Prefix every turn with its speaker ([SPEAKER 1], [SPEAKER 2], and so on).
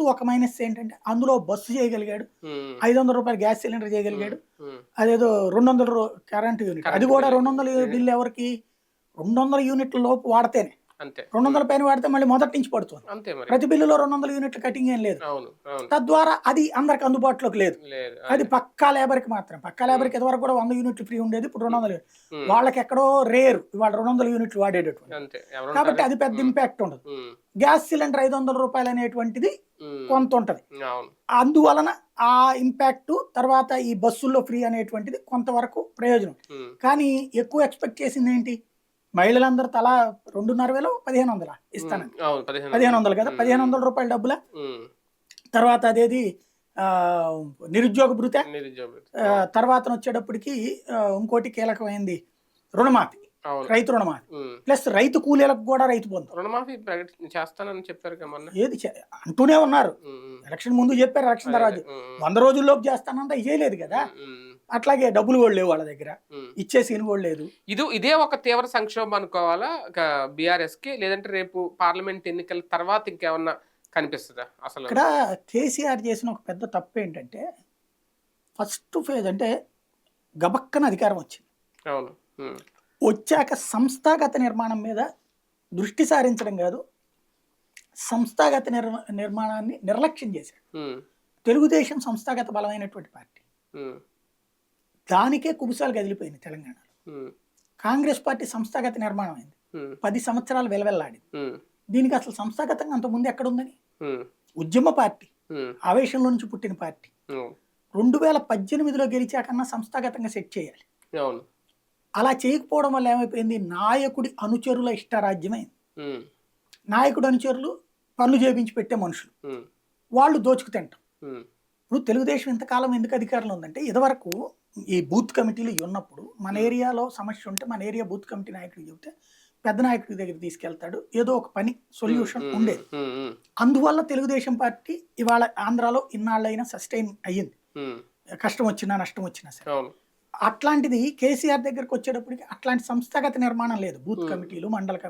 [SPEAKER 1] ఒక మైనస్ ఏంటంటే అందులో బస్సు చేయగలిగాడు. ఐదు వందల రూపాయలు గ్యాస్ సిలిండర్ చేయగలిగాడు. అదేదో రెండు వందల కరెంట్ యూనిట్. అది కూడా
[SPEAKER 2] బిల్.
[SPEAKER 1] రెండు వందల బిల్లు ఎవరికి? రెండు వందల యూనిట్ల లోపు వాడితేనే.
[SPEAKER 2] అంతే.
[SPEAKER 1] రెండు వందల పైన వాడితే మళ్ళీ మొదటి నుంచి పడుతుంది.
[SPEAKER 2] అంతే మరి.
[SPEAKER 1] ప్రతి బిల్లులో రెండు వందల యూనిట్ల కటింగ్ ఏం లేదు. తద్వారా అది అందరికి అందుబాటులోకి లేదు. అది పక్కా లేబర్కి మాత్రం. పక్కా లేబర్కి ఇదివరకు కూడా వంద యూనిట్లు ఫ్రీ ఉండేది ఇప్పుడు రెండు వందలు వాళ్ళకి ఎక్కడో రేరు. ఇవాళ రెండు వందల యూనిట్లు వాడేటటువంటి. కాబట్టి? అది పెద్ద ఇంపాక్ట్ ఉండదు. గ్యాస్ సిలిండర్ ఐదు వందల రూపాయలు అనేటువంటిది కొంత ఉంటది. అందువలన ఆ ఇంపాక్ట్ తర్వాత ఈ బస్సుల్లో ఫ్రీ అనేటువంటిది కొంతవరకు ప్రయోజనం. కానీ ఎక్కువ ఎక్స్పెక్ట్ చేసింది ఏంటి మహిళలందరూ తలా రెండున్నర వేలు పదిహేను వందల ఇస్తాను.
[SPEAKER 2] పదిహేను
[SPEAKER 1] వందలు. కదా? పదిహేను వందల రూపాయల డబ్బుల? తర్వాత అదేది ఆ, నిరుద్యోగ భృతే? తర్వాత వచ్చేటప్పటికి ఇంకోటి కీలకమైంది రుణమాఫీ. రైతు రుణమాఫీ. ప్లస్ రైతు కూలీలకు కూడా రైతు బంధు.
[SPEAKER 2] రుణమాఫీ చేస్తానని చెప్పారు
[SPEAKER 1] ఏది అంటూనే ఉన్నారు. ఎలక్షన్ ముందు చెప్పారు ఎలక్షన్ తర్వాత. వంద రోజుల్లోపు చేస్తానంటే చేయలేదు కదా? అట్లాగే డబ్బులు కూడా లేవు వాళ్ళ దగ్గర. ఇచ్చే సీన్ కూడా లేదు.
[SPEAKER 2] ఇది ఇదే ఒక తీవ్ర సంక్షోభం అనుకోవాలా? బీఆర్ఎస్కి లేదంటే రేపు పార్లమెంట్ ఎన్నికల తర్వాత ఇంకేమన్నా కనిపిస్తుందా? అసలు
[SPEAKER 1] ఇక్కడ కేసీఆర్ చేసిన ఒక పెద్ద తప్పు ఏంటంటే ఫస్ట్ ఫేజ్ అంటే గబక్కన అధికారం వచ్చింది.
[SPEAKER 2] అవును.
[SPEAKER 1] వచ్చాక సంస్థాగత నిర్మాణం మీద దృష్టి సారించడం కాదు సంస్థాగత నిర్ నిర్మాణాన్ని నిర్లక్ష్యం చేశాడు. తెలుగుదేశం సంస్థాగత బలమైనటువంటి పార్టీ. దానికే కుబుసాలు కదిలిపోయింది తెలంగాణలో. కాంగ్రెస్ పార్టీ సంస్థాగత నిర్మాణం అయింది. పది సంవత్సరాలు వెలవెల్లాడింది. దీనికి అసలు సంస్థాగతంగా అంతకుముందు ఎక్కడుందని? ఉద్యమ పార్టీ. ఆవేశంలో నుంచి పుట్టిన పార్టీ. రెండు వేల పద్దెనిమిదిలో గెలిచాకన్నా సంస్థాగతంగా సెట్ చేయాలి. అలా చేయకపోవడం వల్ల ఏమైపోయింది? నాయకుడి అనుచరుల ఇష్టారాజ్యమైంది. నాయకుడు అనుచరులు పనులు చేపించి పెట్టే మనుషులు. వాళ్ళు దోచుకు తింటాం. ఇప్పుడు తెలుగుదేశం ఇంతకాలం ఎందుకు అధికారంలో ఉందంటే ఇదివరకు ఈ బూత్ కమిటీలు ఉన్నప్పుడు మన ఏరియాలో సమస్య ఉంటే మన ఏరియా బూత్ కమిటీ నాయకుడికి చెబితే పెద్ద నాయకుడి దగ్గర తీసుకెళ్తాడు. ఏదో ఒక పని సొల్యూషన్
[SPEAKER 2] ఉమ్,
[SPEAKER 1] ఉండేది.
[SPEAKER 2] ఉమ్, ఉమ్,
[SPEAKER 1] అందువల్ల తెలుగుదేశం పార్టీ ఇవాళ ఆంధ్రాలో ఇన్నాళ్ళైనా సస్టైన్ అయ్యింది. కష్టం వచ్చినా నష్టం వచ్చినా సరే. అట్లాంటిది కేసీఆర్ దగ్గరకు వచ్చేటప్పటికి అట్లాంటి సంస్థాగత నిర్మాణం లేదు. Booth
[SPEAKER 2] Hmm.
[SPEAKER 1] కమిటీలు మండల కమిటీలు